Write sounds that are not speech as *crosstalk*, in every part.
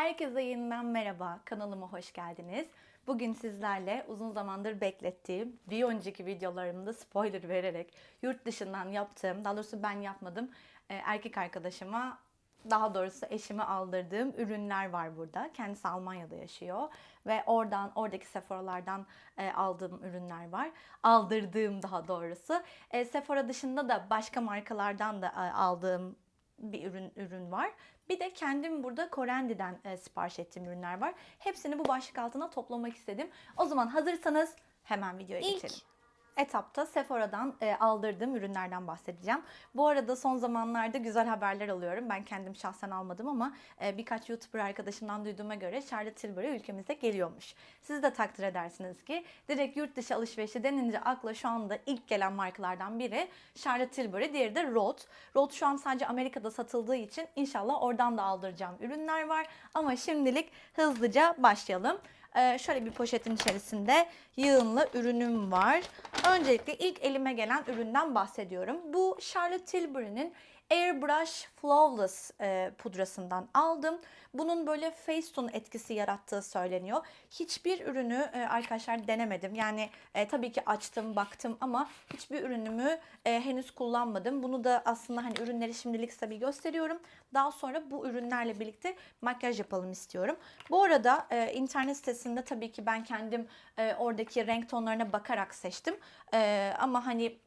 Herkese yeniden merhaba, kanalıma hoş geldiniz. Bugün sizlerle uzun zamandır beklettiğim, bir önceki videolarımda spoiler vererek yurt dışından yaptığım, daha doğrusu ben yapmadım, e, erkek arkadaşıma, daha doğrusu eşime aldırdığım ürünler var burada. Kendisi Almanya'da yaşıyor ve oradan, oradaki Sephora'lardan e, aldığım ürünler var. Aldırdığım daha doğrusu. E, Sephora dışında da başka markalardan da aldığım bir ürün ürün var. Bir de kendim burada Korendi'den e, sipariş ettiğim ürünler var. Hepsini bu başlık altına toplamak istedim. O zaman hazırsanız hemen videoya İlk geçelim. Etapta Sephora'dan e, aldırdığım ürünlerden bahsedeceğim. Bu arada son zamanlarda güzel haberler alıyorum. Ben kendim şahsen almadım ama e, birkaç YouTuber arkadaşımdan duyduğuma göre Charlotte Tilbury ülkemize geliyormuş. Siz de takdir edersiniz ki direkt yurt dışı alışverişi denince akla şu anda ilk gelen markalardan biri Charlotte Tilbury, diğeri de Rode. Rode şu an sadece Amerika'da satıldığı için inşallah oradan da aldıracağım ürünler var. Ama şimdilik hızlıca başlayalım. Ee, şöyle bir poşetin içerisinde yığınla ürünüm var. Öncelikle ilk elime gelen üründen bahsediyorum. Bu Charlotte Tilbury'nin Airbrush Flawless e, pudrasından aldım. Bunun böyle Facetune etkisi yarattığı söyleniyor. Hiçbir ürünü e, arkadaşlar denemedim. Yani e, tabii ki açtım, baktım ama hiçbir ürünümü e, henüz kullanmadım. Bunu da aslında hani ürünleri şimdilik tabii gösteriyorum. Daha sonra bu ürünlerle birlikte makyaj yapalım istiyorum. Bu arada e, internet sitesinde tabii ki ben kendim e, oradaki renk tonlarına bakarak seçtim. E, ama hani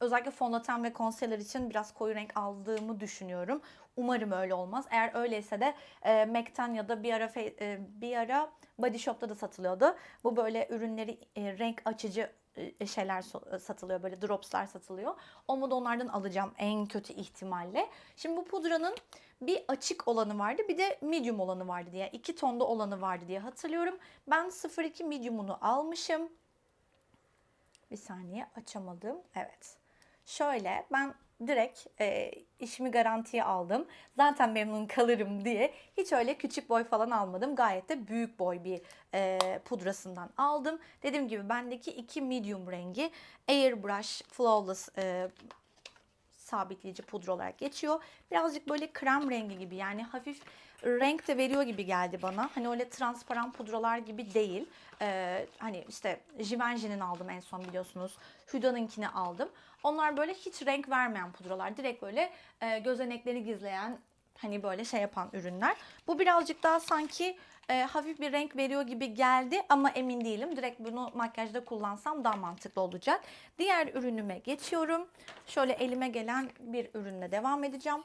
özellikle fondöten ve concealer için biraz koyu renk aldığımı düşünüyorum. Umarım öyle olmaz. Eğer öyleyse de e, MAC'ten ya da bir ara e, bir ara Body Shop'ta da satılıyordu. Bu böyle ürünleri e, renk açıcı e, şeyler so- satılıyor. Böyle dropslar satılıyor. Onu da onlardan alacağım en kötü ihtimalle. Şimdi bu pudranın bir açık olanı vardı bir de medium olanı vardı diye. iki tonda olanı vardı diye hatırlıyorum. Ben 02 medium'unu almışım. Bir saniye açamadım. Evet. Şöyle ben direkt e, işimi garantiye aldım. Zaten memnun kalırım diye hiç öyle küçük boy falan almadım. Gayet de büyük boy bir e, pudrasından aldım. Dediğim gibi bendeki iki medium rengi Airbrush Flawless e, sabitleyici pudra olarak geçiyor. Birazcık böyle krem rengi gibi yani hafif renk de veriyor gibi geldi bana. Hani öyle transparan pudralar gibi değil. Ee, hani işte Givenchy'nin aldım en son biliyorsunuz. Huda'nınkini aldım. Onlar böyle hiç renk vermeyen pudralar. Direkt böyle e, gözenekleri gizleyen hani böyle şey yapan ürünler. Bu birazcık daha sanki e, hafif bir renk veriyor gibi geldi ama emin değilim. Direkt bunu makyajda kullansam daha mantıklı olacak. Diğer ürünüme geçiyorum. Şöyle elime gelen bir ürünle devam edeceğim.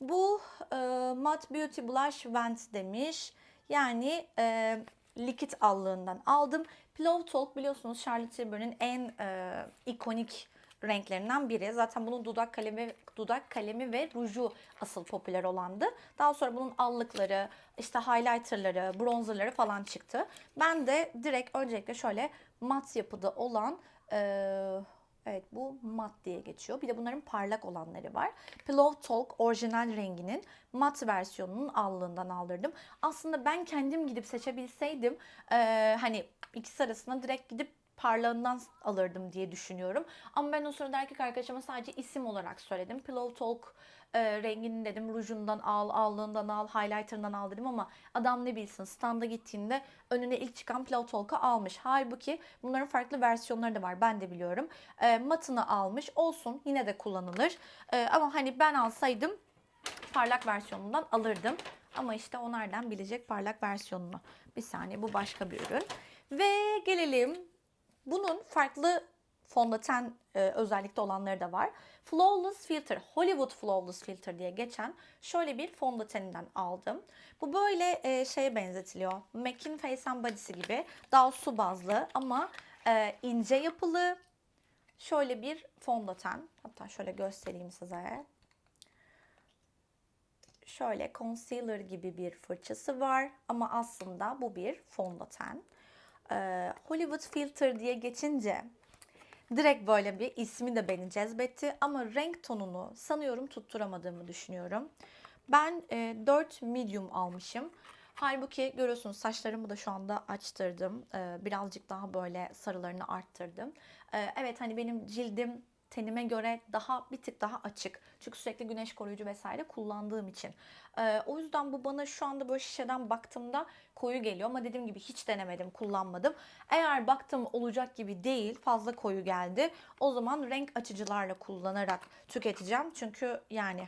Bu e, Matte Beauty Blush Vent demiş. Yani e, likit allığından aldım. Pillow Talk biliyorsunuz Charlotte Tilbury'nin en e, ikonik renklerinden biri. Zaten bunun dudak kalemi, dudak kalemi ve ruju asıl popüler olandı. Daha sonra bunun allıkları, işte highlighterları, bronzerları falan çıktı. Ben de direkt öncelikle şöyle mat yapıda olan e, Evet bu mat diye geçiyor. Bir de bunların parlak olanları var. Pillow Talk orijinal renginin mat versiyonunun allığından aldırdım. Aslında ben kendim gidip seçebilseydim e, hani ikisi arasında direkt gidip parlağından alırdım diye düşünüyorum. Ama ben o sırada erkek arkadaşıma sadece isim olarak söyledim. Pillow Talk e, rengini dedim rujundan al, allığından al, highlighter'ından al dedim ama adam ne bilsin standa gittiğinde önüne ilk çıkan Pillow Talk'u almış. Halbuki bunların farklı versiyonları da var ben de biliyorum. E, matını almış olsun yine de kullanılır. E, ama hani ben alsaydım parlak versiyonundan alırdım. Ama işte o bilecek parlak versiyonunu. Bir saniye bu başka bir ürün. Ve gelelim bunun farklı fondöten e, özellikte olanları da var. Flawless Filter, Hollywood Flawless Filter diye geçen şöyle bir fondöteninden aldım. Bu böyle e, şeye benzetiliyor. MAC'in Face and Body'si gibi. Daha su bazlı ama e, ince yapılı. Şöyle bir fondöten. Hatta şöyle göstereyim size. Şöyle concealer gibi bir fırçası var ama aslında bu bir fondöten. Ee, Hollywood Filter diye geçince direkt böyle bir ismi de beni cezbetti ama renk tonunu sanıyorum tutturamadığımı düşünüyorum. Ben e, 4 medium almışım. Halbuki görüyorsunuz saçlarımı da şu anda açtırdım. Ee, birazcık daha böyle sarılarını arttırdım. Ee, evet hani benim cildim tenime göre daha bir tık daha açık. Çünkü sürekli güneş koruyucu vesaire kullandığım için. Ee, o yüzden bu bana şu anda böyle şişeden baktığımda koyu geliyor ama dediğim gibi hiç denemedim, kullanmadım. Eğer baktım olacak gibi değil, fazla koyu geldi. O zaman renk açıcılarla kullanarak tüketeceğim. Çünkü yani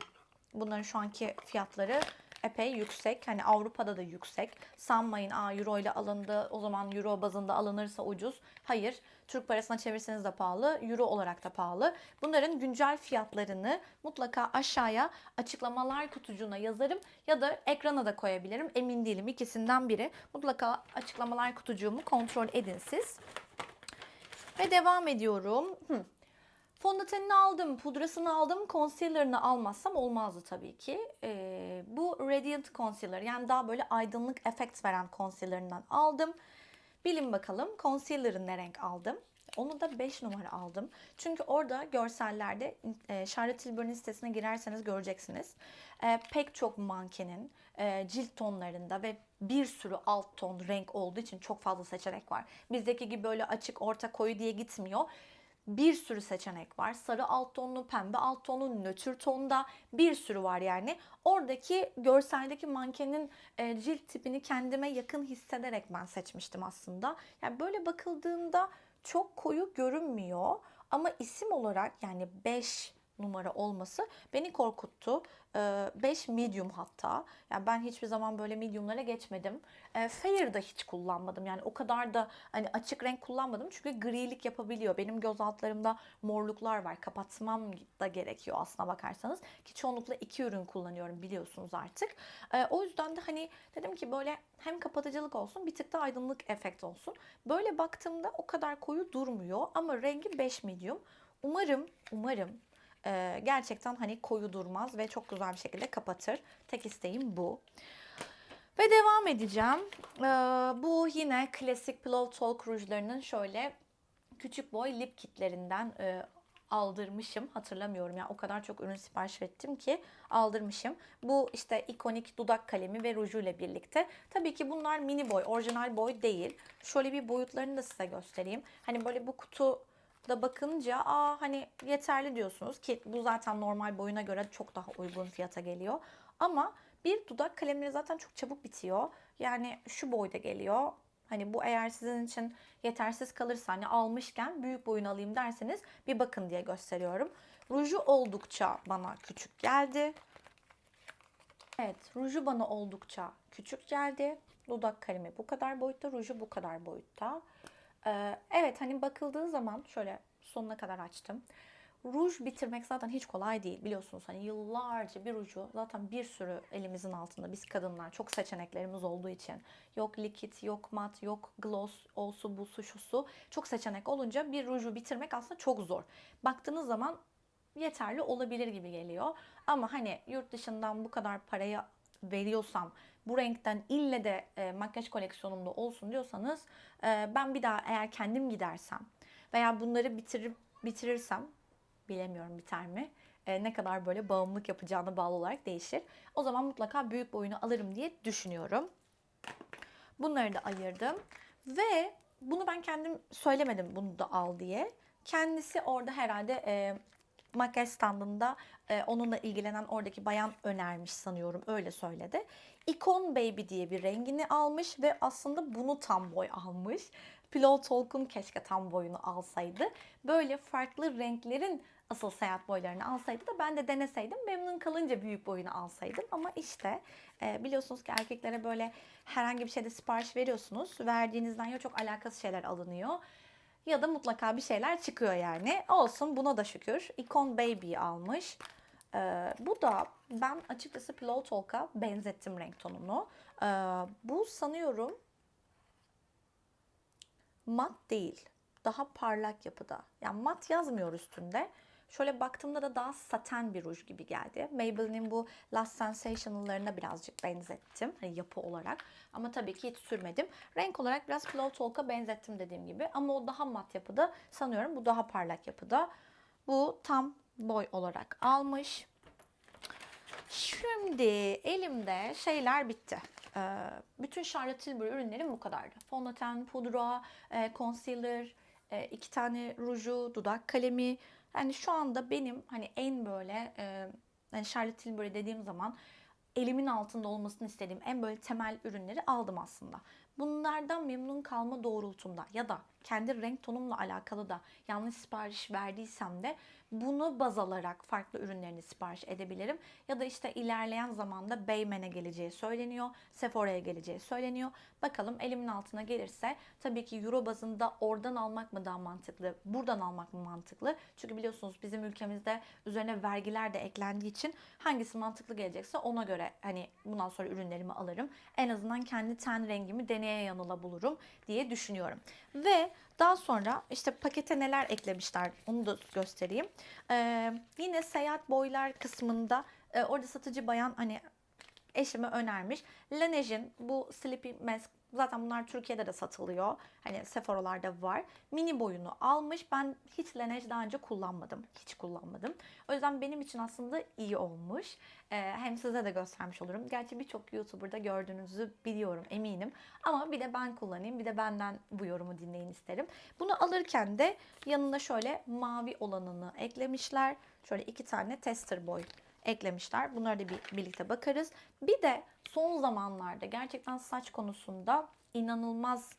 bunların şu anki fiyatları epey yüksek. Hani Avrupa'da da yüksek. Sanmayın aa euro ile alındı o zaman euro bazında alınırsa ucuz. Hayır. Türk parasına çevirseniz de pahalı. Euro olarak da pahalı. Bunların güncel fiyatlarını mutlaka aşağıya açıklamalar kutucuğuna yazarım ya da ekrana da koyabilirim. Emin değilim ikisinden biri. Mutlaka açıklamalar kutucuğumu kontrol edin siz. Ve devam ediyorum. Hı. Fondötenini aldım, pudrasını aldım, concealer'ını almazsam olmazdı tabii ki. Ee, bu Radiant Concealer yani daha böyle aydınlık efekt veren concealer'ından aldım. Bilin bakalım concealer'ı ne renk aldım? Onu da 5 numara aldım. Çünkü orada görsellerde e, Charlotte Tilbury'nin sitesine girerseniz göreceksiniz. E, pek çok mankenin e, cilt tonlarında ve bir sürü alt ton renk olduğu için çok fazla seçenek var. Bizdeki gibi böyle açık, orta, koyu diye gitmiyor bir sürü seçenek var. Sarı alt tonlu, pembe alt tonlu, nötr tonda bir sürü var yani. Oradaki görseldeki mankenin e, cilt tipini kendime yakın hissederek ben seçmiştim aslında. Yani böyle bakıldığında çok koyu görünmüyor ama isim olarak yani 5 numara olması beni korkuttu. 5 medium hatta. Yani ben hiçbir zaman böyle mediumlara geçmedim. Fair'da hiç kullanmadım. Yani o kadar da hani açık renk kullanmadım. Çünkü grilik yapabiliyor. Benim göz altlarımda morluklar var. Kapatmam da gerekiyor aslına bakarsanız. Ki çoğunlukla iki ürün kullanıyorum biliyorsunuz artık. O yüzden de hani dedim ki böyle hem kapatıcılık olsun bir tık da aydınlık efekt olsun. Böyle baktığımda o kadar koyu durmuyor ama rengi 5 medium. Umarım, umarım e, gerçekten hani koyu durmaz ve çok güzel bir şekilde kapatır. Tek isteğim bu. Ve devam edeceğim. E, bu yine klasik Pillow Talk rujlarının şöyle küçük boy lip kitlerinden e, aldırmışım. Hatırlamıyorum ya yani o kadar çok ürün sipariş ettim ki aldırmışım. Bu işte ikonik dudak kalemi ve rujuyla birlikte. Tabii ki bunlar mini boy, orijinal boy değil. Şöyle bir boyutlarını da size göstereyim. Hani böyle bu kutu da bakınca aa hani yeterli diyorsunuz ki bu zaten normal boyuna göre çok daha uygun fiyata geliyor. Ama bir dudak kalemleri zaten çok çabuk bitiyor. Yani şu boyda geliyor. Hani bu eğer sizin için yetersiz kalırsa hani almışken büyük boyunu alayım derseniz bir bakın diye gösteriyorum. Ruju oldukça bana küçük geldi. Evet, ruju bana oldukça küçük geldi. Dudak kalemi bu kadar boyutta, ruju bu kadar boyutta. Ee, evet hani bakıldığı zaman şöyle sonuna kadar açtım. Ruj bitirmek zaten hiç kolay değil biliyorsunuz. Hani yıllarca bir ruju zaten bir sürü elimizin altında. Biz kadınlar çok seçeneklerimiz olduğu için. Yok likit yok mat yok gloss olsu busu şusu. Çok seçenek olunca bir ruju bitirmek aslında çok zor. Baktığınız zaman yeterli olabilir gibi geliyor. Ama hani yurt dışından bu kadar parayı veriyorsam bu renkten ille de e, makyaj koleksiyonumda olsun diyorsanız e, ben bir daha eğer kendim gidersem veya bunları bitirip bitirirsem bilemiyorum biter mi? E, ne kadar böyle bağımlılık yapacağına bağlı olarak değişir. O zaman mutlaka büyük boyunu alırım diye düşünüyorum. Bunları da ayırdım. Ve bunu ben kendim söylemedim bunu da al diye. Kendisi orada herhalde e, makyaj standında e, onunla ilgilenen oradaki bayan önermiş sanıyorum öyle söyledi. Icon Baby diye bir rengini almış ve aslında bunu tam boy almış. Pillow Talk'un keşke tam boyunu alsaydı. Böyle farklı renklerin asıl seyahat boylarını alsaydı da ben de deneseydim memnun kalınca büyük boyunu alsaydım. Ama işte e, biliyorsunuz ki erkeklere böyle herhangi bir şeyde sipariş veriyorsunuz. Verdiğinizden ya çok alakasız şeyler alınıyor ya da mutlaka bir şeyler çıkıyor yani. Olsun buna da şükür. Icon Baby almış. Ee, bu da ben açıkçası Pillow Talk'a benzettim renk tonunu. Ee, bu sanıyorum mat değil. Daha parlak yapıda. Yani mat yazmıyor üstünde. Şöyle baktığımda da daha saten bir ruj gibi geldi. Maybelline'in bu Last Sensational'larına birazcık benzettim. Hani yapı olarak. Ama tabii ki hiç sürmedim. Renk olarak biraz Pillow Talk'a benzettim dediğim gibi. Ama o daha mat yapıda. Sanıyorum bu daha parlak yapıda. Bu tam boy olarak almış. Şimdi elimde şeyler bitti. Ee, bütün Charlotte Tilbury ürünlerim bu kadardı. Fondöten, pudra, e, concealer, e, iki tane ruju, dudak kalemi, Yani şu anda benim hani en böyle e, yani Charlotte Tilbury dediğim zaman elimin altında olmasını istediğim en böyle temel ürünleri aldım aslında. Bunlardan memnun kalma doğrultumda ya da kendi renk tonumla alakalı da yanlış sipariş verdiysem de bunu baz alarak farklı ürünlerini sipariş edebilirim. Ya da işte ilerleyen zamanda Beymen'e geleceği söyleniyor, Sephora'ya geleceği söyleniyor. Bakalım elimin altına gelirse tabii ki euro bazında oradan almak mı daha mantıklı, buradan almak mı mantıklı? Çünkü biliyorsunuz bizim ülkemizde üzerine vergiler de eklendiği için hangisi mantıklı gelecekse ona göre hani bundan sonra ürünlerimi alırım. En azından kendi ten rengimi deneye yanıla bulurum diye düşünüyorum. Ve daha sonra işte pakete neler eklemişler onu da göstereyim. Ee, yine seyahat boylar kısmında e, orada satıcı bayan hani eşime önermiş. Laneige'in bu Sleepy Mask zaten bunlar Türkiye'de de satılıyor. Hani Sephora'larda var. Mini boyunu almış. Ben hiç Laneige daha önce kullanmadım. Hiç kullanmadım. O yüzden benim için aslında iyi olmuş. Ee, hem size de göstermiş olurum. Gerçi birçok YouTuber'da gördüğünüzü biliyorum eminim. Ama bir de ben kullanayım. Bir de benden bu yorumu dinleyin isterim. Bunu alırken de yanında şöyle mavi olanını eklemişler. Şöyle iki tane tester boy eklemişler. Bunları da bir, birlikte bakarız. Bir de son zamanlarda gerçekten saç konusunda inanılmaz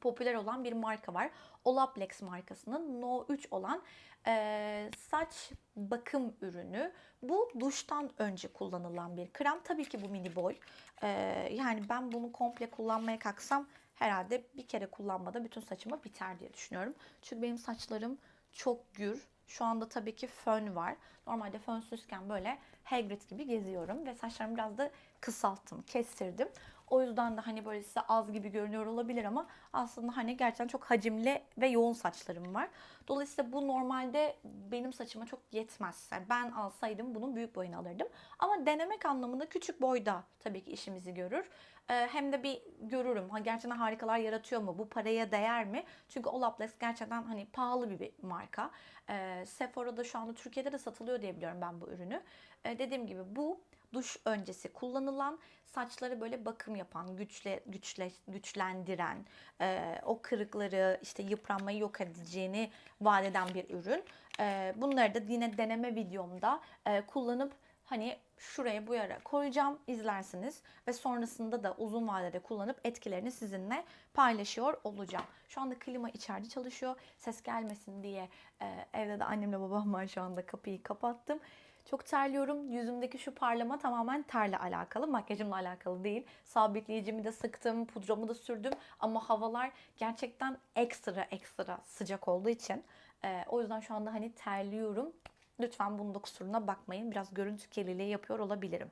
popüler olan bir marka var. Olaplex markasının No 3 olan e, saç bakım ürünü. Bu duştan önce kullanılan bir krem. Tabii ki bu mini boy. E, yani ben bunu komple kullanmaya kalksam herhalde bir kere kullanmada bütün saçıma biter diye düşünüyorum. Çünkü benim saçlarım çok gür. Şu anda tabii ki fön var. Normalde fönsüzken böyle Hagrid gibi geziyorum ve saçlarımı biraz da kısalttım, kestirdim. O yüzden de hani böyle size az gibi görünüyor olabilir ama aslında hani gerçekten çok hacimli ve yoğun saçlarım var. Dolayısıyla bu normalde benim saçıma çok yetmez. Yani ben alsaydım bunun büyük boyunu alırdım. Ama denemek anlamında küçük boyda tabii ki işimizi görür. Ee, hem de bir görürüm. Ha, gerçekten harikalar yaratıyor mu? Bu paraya değer mi? Çünkü Olaplex gerçekten hani pahalı bir, marka. Ee, Sephora'da şu anda Türkiye'de de satılıyor diye biliyorum ben bu ürünü. Ee, dediğim gibi bu duş öncesi kullanılan saçları böyle bakım yapan, güçle, güçle güçlendiren, e, o kırıkları işte yıpranmayı yok edeceğini vaat eden bir ürün. E, bunları da yine deneme videomda e, kullanıp hani şuraya bu yere koyacağım izlersiniz ve sonrasında da uzun vadede kullanıp etkilerini sizinle paylaşıyor olacağım. Şu anda klima içeride çalışıyor. Ses gelmesin diye e, evde de annemle babam var şu anda kapıyı kapattım. Çok terliyorum. Yüzümdeki şu parlama tamamen terle alakalı. Makyajımla alakalı değil. Sabitleyicimi de sıktım, pudramı da sürdüm. Ama havalar gerçekten ekstra ekstra sıcak olduğu için. e, o yüzden şu anda hani terliyorum. Lütfen bunun da kusuruna bakmayın. Biraz görüntü kirliliği yapıyor olabilirim.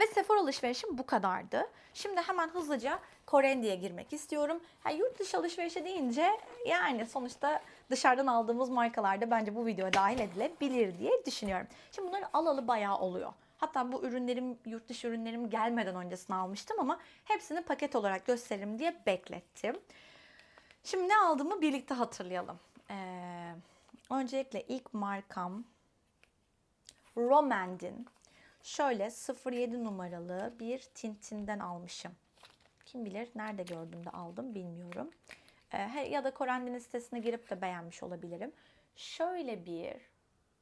Ve Sephora alışverişim bu kadardı. Şimdi hemen hızlıca Korendi'ye girmek istiyorum. Ha, yurt dışı alışverişi deyince yani sonuçta dışarıdan aldığımız markalarda bence bu videoya dahil edilebilir diye düşünüyorum. Şimdi bunları alalı bayağı oluyor. Hatta bu ürünlerim, yurt dışı ürünlerim gelmeden öncesine almıştım ama hepsini paket olarak gösteririm diye beklettim. Şimdi ne aldığımı birlikte hatırlayalım. Ee, öncelikle ilk markam Romand'in şöyle 07 numaralı bir tintinden almışım. Kim bilir nerede gördüm de aldım bilmiyorum. Ee, ya da Korendin sitesine girip de beğenmiş olabilirim. Şöyle bir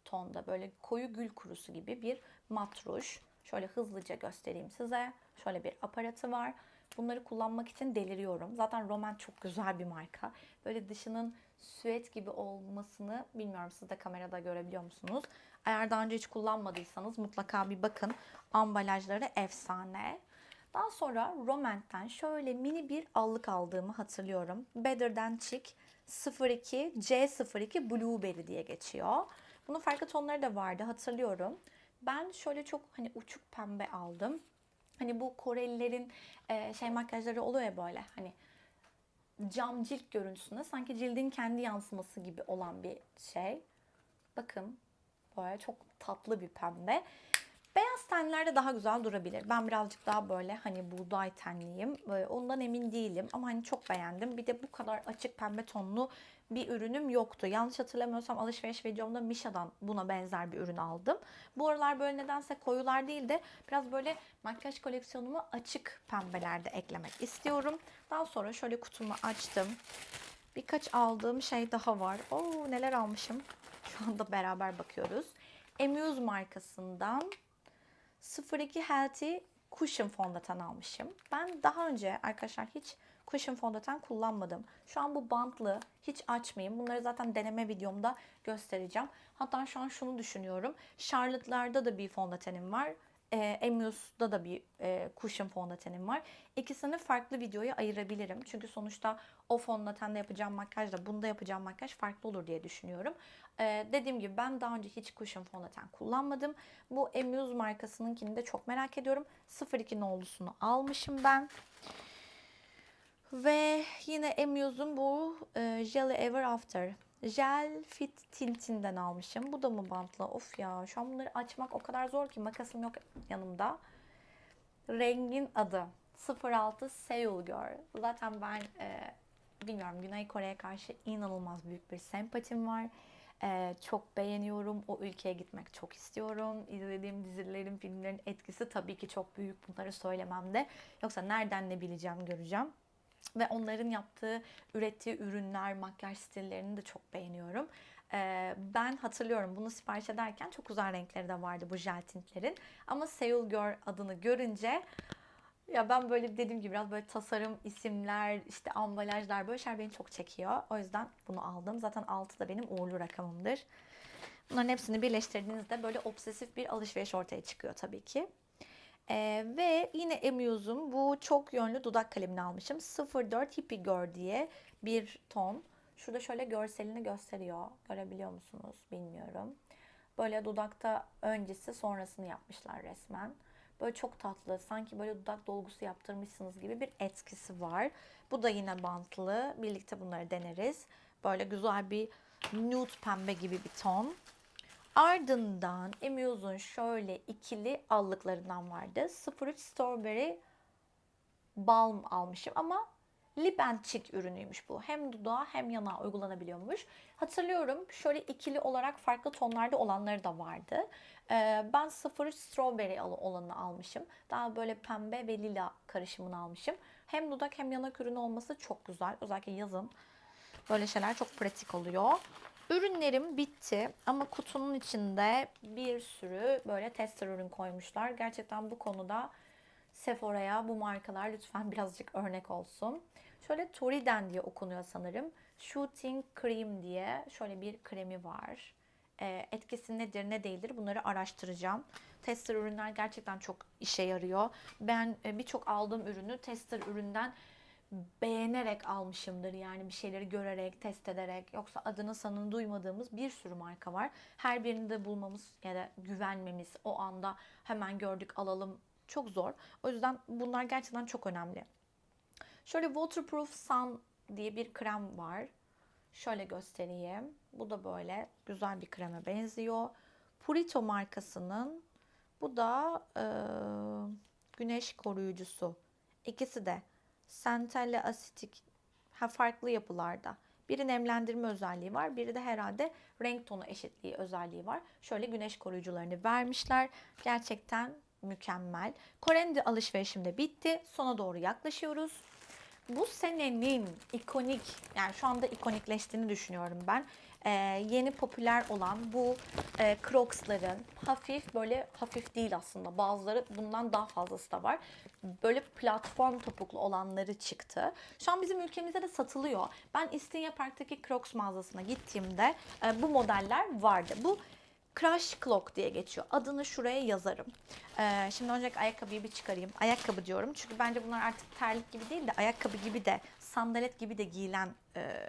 tonda böyle koyu gül kurusu gibi bir mat ruj. Şöyle hızlıca göstereyim size. Şöyle bir aparatı var. Bunları kullanmak için deliriyorum. Zaten Roman çok güzel bir marka. Böyle dışının süet gibi olmasını bilmiyorum siz de kamerada görebiliyor musunuz? Eğer daha önce hiç kullanmadıysanız mutlaka bir bakın. Ambalajları efsane. Daha sonra Romant'ten şöyle mini bir allık aldığımı hatırlıyorum. Better Than Chic 02 C02 Blueberry diye geçiyor. Bunun farklı tonları da vardı hatırlıyorum. Ben şöyle çok hani uçuk pembe aldım. Hani bu Korelilerin e, şey makyajları oluyor ya böyle hani cam cilt görüntüsünde sanki cildin kendi yansıması gibi olan bir şey. Bakın böyle çok tatlı bir pembe. Beyaz tenlerde daha güzel durabilir. Ben birazcık daha böyle hani buğday tenliyim. Ee, Ondan emin değilim ama hani çok beğendim. Bir de bu kadar açık pembe tonlu bir ürünüm yoktu. Yanlış hatırlamıyorsam alışveriş videomda Misha'dan buna benzer bir ürün aldım. Bu aralar böyle nedense koyular değil de biraz böyle makyaj koleksiyonumu açık pembelerde eklemek istiyorum. Daha sonra şöyle kutumu açtım. Birkaç aldığım şey daha var. Oo neler almışım. Şu anda beraber bakıyoruz. Emuse markasından 02 Healthy Cushion fondöten almışım. Ben daha önce arkadaşlar hiç cushion fondöten kullanmadım. Şu an bu bantlı. Hiç açmayayım. Bunları zaten deneme videomda göstereceğim. Hatta şu an şunu düşünüyorum. Charlotte'larda da bir fondötenim var. E, Emus'da da bir e, cushion fondötenim var. İkisini farklı videoya ayırabilirim. Çünkü sonuçta o fondötenle yapacağım makyajla bunda yapacağım makyaj farklı olur diye düşünüyorum. E, dediğim gibi ben daha önce hiç cushion fondöten kullanmadım. Bu Emuse markasınınkini de çok merak ediyorum. 02 nolusunu almışım ben. Ve yine Emuse'un bu e, Jelly Ever After. Gel Fit Tintin'den almışım. Bu da mı bantlı? Of ya şu an bunları açmak o kadar zor ki makasım yok yanımda. Rengin adı 06 Seoul Girl. Zaten ben e, bilmiyorum Güney Kore'ye karşı inanılmaz büyük bir sempatim var. E, çok beğeniyorum. O ülkeye gitmek çok istiyorum. İzlediğim dizilerin, filmlerin etkisi tabii ki çok büyük. Bunları söylemem de. Yoksa nereden ne bileceğim, göreceğim. Ve onların yaptığı, ürettiği ürünler, makyaj stillerini de çok beğeniyorum. Ee, ben hatırlıyorum bunu sipariş ederken çok güzel renkleri de vardı bu jel tintlerin. Ama Seoul Girl adını görünce ya ben böyle dediğim gibi biraz böyle tasarım, isimler, işte ambalajlar böyle şeyler beni çok çekiyor. O yüzden bunu aldım. Zaten 6 da benim uğurlu rakamımdır. Bunların hepsini birleştirdiğinizde böyle obsesif bir alışveriş ortaya çıkıyor tabii ki. Ee, ve yine Emuse'un bu çok yönlü dudak kalemini almışım. 04 Hippie Girl diye bir ton. Şurada şöyle görselini gösteriyor. Görebiliyor musunuz bilmiyorum. Böyle dudakta öncesi sonrasını yapmışlar resmen. Böyle çok tatlı. Sanki böyle dudak dolgusu yaptırmışsınız gibi bir etkisi var. Bu da yine bantlı. Birlikte bunları deneriz. Böyle güzel bir nude pembe gibi bir ton. Ardından Emuse'un şöyle ikili allıklarından vardı. 03 Strawberry Balm almışım ama lip and cheek ürünüymüş bu. Hem dudağa hem yanağa uygulanabiliyormuş. Hatırlıyorum şöyle ikili olarak farklı tonlarda olanları da vardı. Ee, ben 03 Strawberry olanını almışım. Daha böyle pembe ve lila karışımını almışım. Hem dudak hem yanak ürünü olması çok güzel. Özellikle yazın böyle şeyler çok pratik oluyor. Ürünlerim bitti ama kutunun içinde bir sürü böyle tester ürün koymuşlar. Gerçekten bu konuda Sephora'ya bu markalar lütfen *laughs* birazcık örnek olsun. Şöyle Toriden diye okunuyor sanırım. Shooting Cream diye şöyle bir kremi var. E, etkisi nedir ne değildir bunları araştıracağım. Tester ürünler gerçekten çok işe yarıyor. Ben e, birçok aldığım ürünü tester üründen beğenerek almışımdır. Yani bir şeyleri görerek, test ederek. Yoksa adını sanını duymadığımız bir sürü marka var. Her birini de bulmamız ya da güvenmemiz, o anda hemen gördük alalım çok zor. O yüzden bunlar gerçekten çok önemli. Şöyle Waterproof Sun diye bir krem var. Şöyle göstereyim. Bu da böyle güzel bir kreme benziyor. Purito markasının bu da e, güneş koruyucusu. İkisi de Centella asitik ha, farklı yapılarda. Biri nemlendirme özelliği var, biri de herhalde renk tonu eşitliği özelliği var. Şöyle güneş koruyucularını vermişler. Gerçekten mükemmel. Kore'nin alışverişim de bitti. Sona doğru yaklaşıyoruz. Bu senenin ikonik, yani şu anda ikonikleştiğini düşünüyorum ben. Ee, yeni popüler olan bu e, Crocs'ların hafif böyle hafif değil aslında bazıları bundan daha fazlası da var. Böyle platform topuklu olanları çıktı. Şu an bizim ülkemizde de satılıyor. Ben İstinye Park'taki Crocs mağazasına gittiğimde e, bu modeller vardı. Bu Crash Clock diye geçiyor. Adını şuraya yazarım. Ee, şimdi öncelikle ayakkabıyı bir çıkarayım. Ayakkabı diyorum çünkü bence bunlar artık terlik gibi değil de ayakkabı gibi de sandalet gibi de giyilen e,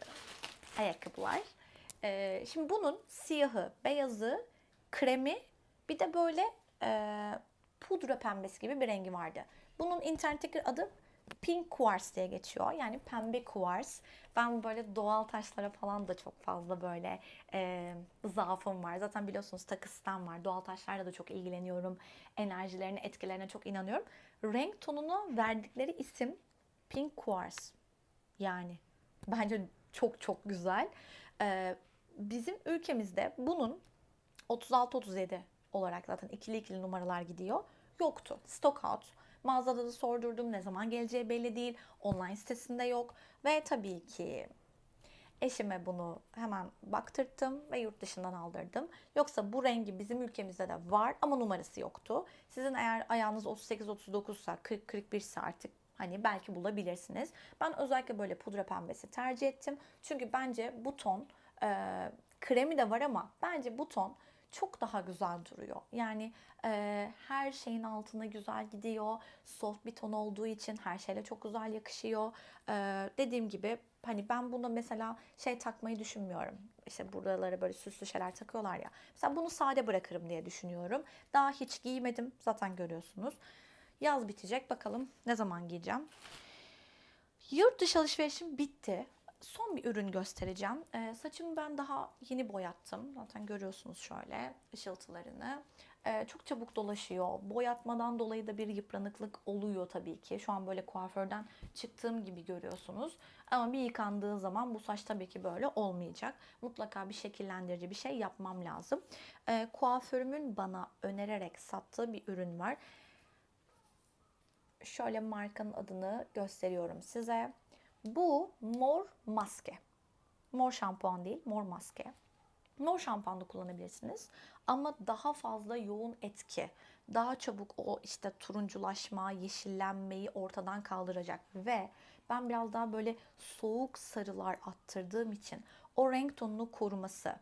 ayakkabılar. E, şimdi bunun siyahı, beyazı, kremi bir de böyle e, pudra pembesi gibi bir rengi vardı. Bunun internetteki adı Pink Quartz diye geçiyor. Yani pembe kuvars. Ben böyle doğal taşlara falan da çok fazla böyle e, zaafım var. Zaten biliyorsunuz takı sistem var. Doğal taşlarla da çok ilgileniyorum. Enerjilerine, etkilerine çok inanıyorum. Renk tonunu verdikleri isim Pink Quartz. Yani bence çok çok güzel. E, bizim ülkemizde bunun 36-37 olarak zaten ikili ikili numaralar gidiyor. Yoktu. Stock out. Mağazada da sordurdum ne zaman geleceği belli değil. Online sitesinde yok. Ve tabii ki Eşime bunu hemen baktırttım ve yurt dışından aldırdım. Yoksa bu rengi bizim ülkemizde de var ama numarası yoktu. Sizin eğer ayağınız 38-39 ise 40-41 ise artık hani belki bulabilirsiniz. Ben özellikle böyle pudra pembesi tercih ettim. Çünkü bence bu ton e, kremi de var ama bence bu ton çok daha güzel duruyor. Yani e, her şeyin altına güzel gidiyor. Soft bir ton olduğu için her şeyle çok güzel yakışıyor. E, dediğim gibi hani ben buna mesela şey takmayı düşünmüyorum. İşte buralara böyle süslü şeyler takıyorlar ya. Mesela bunu sade bırakırım diye düşünüyorum. Daha hiç giymedim. Zaten görüyorsunuz. Yaz bitecek. Bakalım ne zaman giyeceğim. Yurt dışı alışverişim bitti. Son bir ürün göstereceğim. Ee, saçımı ben daha yeni boyattım. Zaten görüyorsunuz şöyle ışıltılarını. Ee, çok çabuk dolaşıyor. Boyatmadan dolayı da bir yıpranıklık oluyor tabii ki. Şu an böyle kuaförden çıktığım gibi görüyorsunuz. Ama bir yıkandığı zaman bu saç tabii ki böyle olmayacak. Mutlaka bir şekillendirici bir şey yapmam lazım. Ee, kuaförümün bana önererek sattığı bir ürün var şöyle markanın adını gösteriyorum size. Bu mor maske. Mor şampuan değil, mor maske. Mor şampuan da kullanabilirsiniz ama daha fazla yoğun etki, daha çabuk o işte turunculaşma, yeşillenmeyi ortadan kaldıracak ve ben biraz daha böyle soğuk sarılar attırdığım için o renk tonunu koruması,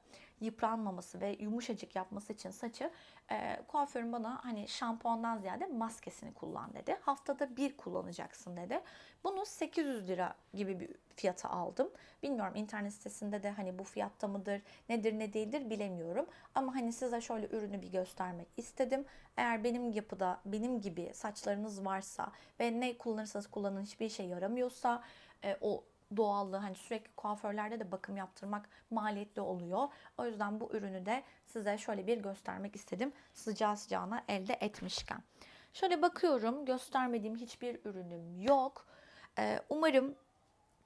yıpranmaması ve yumuşacık yapması için saçı e, kuaförüm bana hani şampuandan ziyade maskesini kullan dedi. Haftada bir kullanacaksın dedi. Bunu 800 lira gibi bir fiyata aldım. Bilmiyorum internet sitesinde de hani bu fiyatta mıdır, nedir ne değildir bilemiyorum. Ama hani size şöyle ürünü bir göstermek istedim. Eğer benim yapıda benim gibi saçlarınız varsa ve ne kullanırsanız kullanın hiçbir işe yaramıyorsa e, o doğallığı hani sürekli kuaförlerde de bakım yaptırmak maliyetli oluyor. O yüzden bu ürünü de size şöyle bir göstermek istedim sıcağı sıcağına elde etmişken. Şöyle bakıyorum göstermediğim hiçbir ürünüm yok. Ee, umarım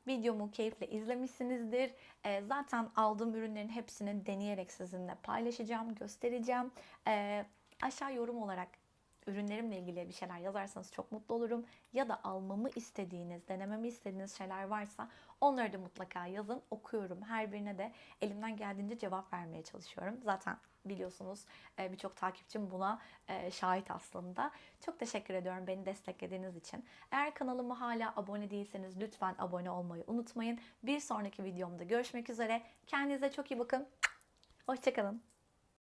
videomu keyifle izlemişsinizdir. Ee, zaten aldığım ürünlerin hepsini deneyerek sizinle paylaşacağım, göstereceğim. Ee, aşağı yorum olarak ürünlerimle ilgili bir şeyler yazarsanız çok mutlu olurum. Ya da almamı istediğiniz, denememi istediğiniz şeyler varsa onları da mutlaka yazın. Okuyorum. Her birine de elimden geldiğince cevap vermeye çalışıyorum. Zaten biliyorsunuz e, birçok takipçim buna e, şahit aslında. Çok teşekkür ediyorum beni desteklediğiniz için. Eğer kanalıma hala abone değilseniz lütfen abone olmayı unutmayın. Bir sonraki videomda görüşmek üzere. Kendinize çok iyi bakın. Hoşçakalın.